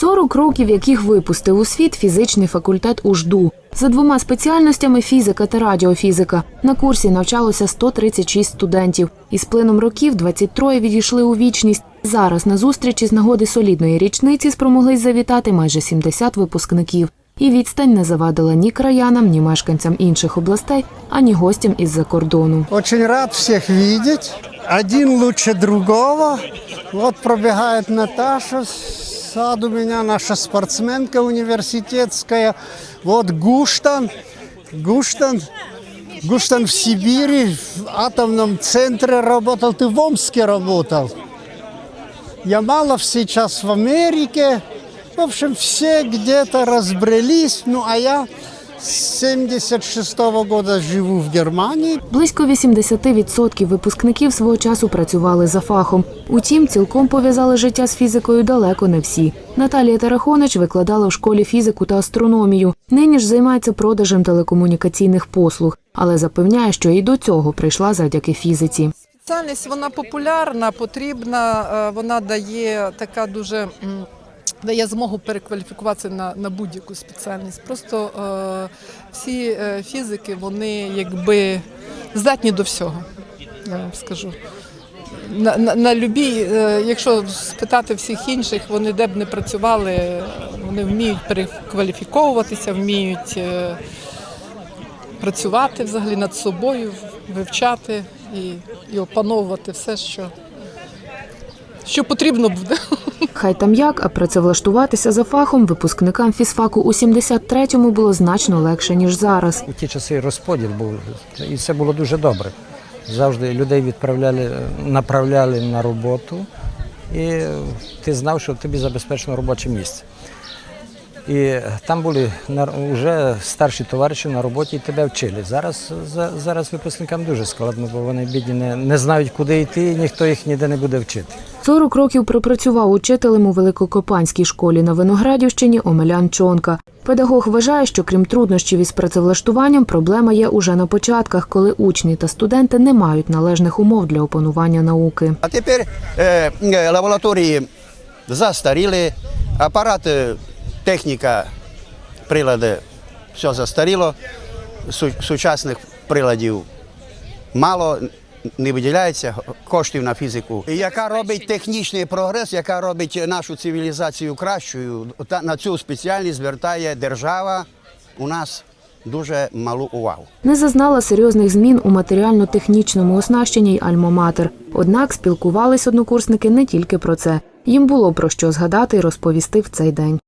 40 років, яких випустив у світ фізичний факультет УЖДУ. За двома спеціальностями фізика та радіофізика. На курсі навчалося 136 студентів. Із плином років 23 відійшли у вічність. Зараз на зустрічі з нагоди солідної річниці спромоглись завітати майже 70 випускників. І відстань не завадила ні краянам, ні мешканцям інших областей, ані гостям із-за кордону. Очень рад всех видеть. Один лучше другого. Вот пробегает Наташа. Сад у меня наша спортсменка университетская. Вот Гуштан. Гуштан. Гуштан в Сибири, в атомном центре работал. Ты в Омске работал. Ямалов сейчас в Америке. В общем, все где-то разбрелись. Ну, а я с 76 года живу в Германии. Близько 80% випускників свого часу працювали за фахом. Утім, цілком пов'язали життя з фізикою далеко не всі. Наталія Тарахонич викладала в школі фізику та астрономію. Нині ж займається продажем телекомунікаційних послуг, але запевняє, що і до цього прийшла завдяки фізиці. Спеціальність вона популярна, потрібна, е, вона дає така дуже. М, Дає змогу перекваліфікуватися на, на будь-яку спеціальність. Просто е, всі е, фізики вони якби здатні до всього, я вам скажу. На, на, на любій, е, якщо спитати всіх інших, вони де б не працювали, вони вміють перекваліфіковуватися, вміють е, працювати взагалі над собою, вивчати і, і опановувати все, що, що потрібно буде. Хай там як, а працевлаштуватися за фахом випускникам фізфаку у 73-му було значно легше ніж зараз. У ті часи розподіл був, і це було дуже добре. Завжди людей відправляли, направляли на роботу, і ти знав, що тобі забезпечено робоче місце. І там були вже старші товариші на роботі і тебе вчили. Зараз, за- зараз випускникам дуже складно, бо вони бідні не, не знають, куди йти, і ніхто їх ніде не буде вчити. 40 років пропрацював учителем у Великокопанській школі на Виноградівщині Омелян Чонка. Педагог вважає, що крім труднощів із працевлаштуванням, проблема є уже на початках, коли учні та студенти не мають належних умов для опанування науки. А тепер е, е, лабораторії застаріли, апарат, е, техніка, прилади, все застаріло, Су- сучасних приладів мало, не виділяється коштів на фізику. Яка робить технічний прогрес, яка робить нашу цивілізацію кращою, та на цю спеціальність звертає держава у нас дуже малу увагу. Не зазнала серйозних змін у матеріально-технічному оснащенні й Альма-Матер. Однак спілкувались однокурсники не тільки про це. Їм було про що згадати і розповісти в цей день.